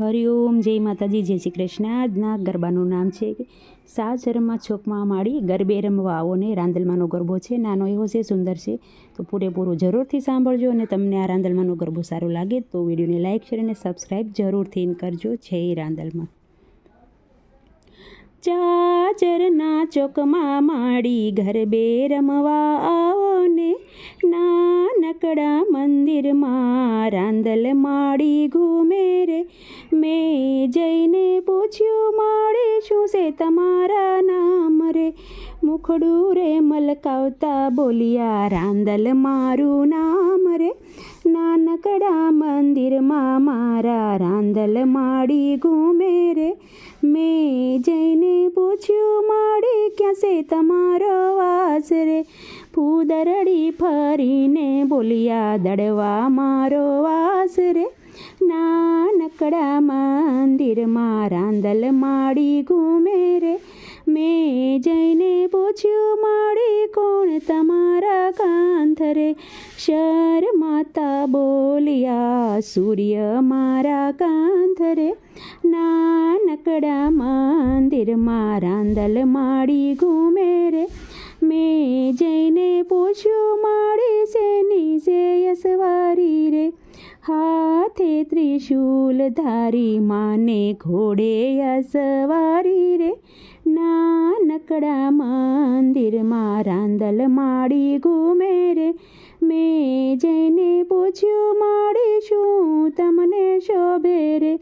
હરિઓમ જય માતાજી, જય શ્રી કૃષ્ણ. આજના ગરબાનું નામ છે સાસરમાં છોકમાં માળી ગરબે રમવા આવો ને રાંદલમાંનો ગરબો છે. નાનો એવો છે, સુંદર છે. તો પૂરેપૂરું જરૂરથી સાંભળજો અને તમને આ રાંદલમાંનો ગરબો સારો લાગે તો વિડીયોને લાઇક શેર અને સબસ્ક્રાઈબ જરૂરથી કરજો. જય રાંદલમાં ચાચરના ચોકમાં માડી ગરબે રમવા આવો ને નાનકડા મંદિરમાં રાંદલ માડી ઘૂમે રે. મેં જઈને પૂછ્યું માળે શું છે તમારા નામ રે? મુખડું રે મલકાવતા બોલિયા, રાંદલ મારું નામ રે. નાનકડા મંદિરમાં મારા રાંદલ માડી ઘૂમે રે. મેં જઈને પૂછ્યું માળે ક્યાં છે તમારો વાસ રે? ફૂદરડી ફરીને બોલિયા, દડવા મારો વાસ રે. નાનકડા મંદિરમાં રાંદલ માડી ઘૂમે રે મેં જઈને પૂછ્યું માડી કોણ તમારા કાંત રે શર માતા બોલિયા સૂર્ય મારા કાંત રે નાનકડા મંદિરમાં રાંદલ માડી ઘૂમે રે મેં જઈને પૂછ્યું માડી શેની છે યસવારી રે હાથે ત્રિશુલ ધારી માને ઘોડે અસવારી રે. નાનકડા મંદિરમાં રાંદલ માડી ઘૂમે રે. મેં જઈને પૂછ્યું, માડી શું તમને શોભે રે?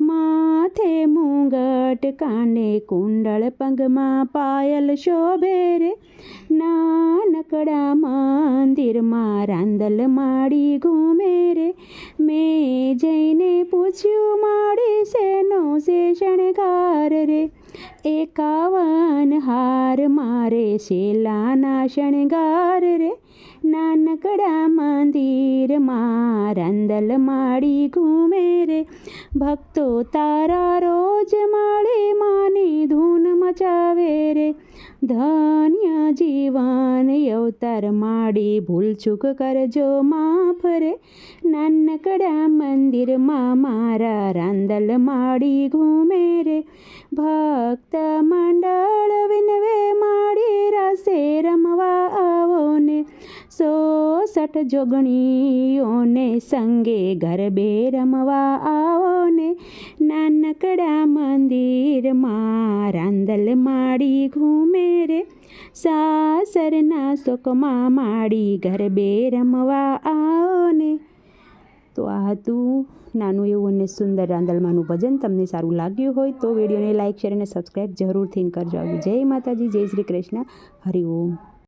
માથે મુંગટ, કાને કુંડળ પગમાં પાયલ શોભે રે. નાનકડા મંદિરમાં રાંદલ માડી ઘૂમે રે. શણગાર રે. એકાવન હાર મારે શેલાના શણગાર રે. નાનકડા મંદિરમાં રાંદલ માડી ઘૂમે રે. ભક્તો તારા રોજ માળે માની ધૂન મચાવે રે. ધન્ય જીવન અવતર માડી ભૂલચૂક કરજો, માફ રે. નાનકડા મંદિરમાં મારા રાંદલ માડી ઘૂમે રે ભક્ત મંડળ વિનવે માડી રસે રમવા આવો ને સોસઠ જોગણીઓને સંગે ગરબે રમવા આવો ને નાનકડા મંદિરમાં રાંદલ માડી ઘૂમે રે સાસરના સુખમાં માડી ગરબે રમવા આવો તો આ હતું નાનું એવું અને સુંદર રાંદલમાંનું ભજન. તમને સારું લાગ્યું હોય તો વિડીયોને લાઇક શેર અને સબસ્ક્રાઈબ જરૂરથી કરજો. જય માતાજી, જય શ્રી કૃષ્ણ. હરિ ઓમ.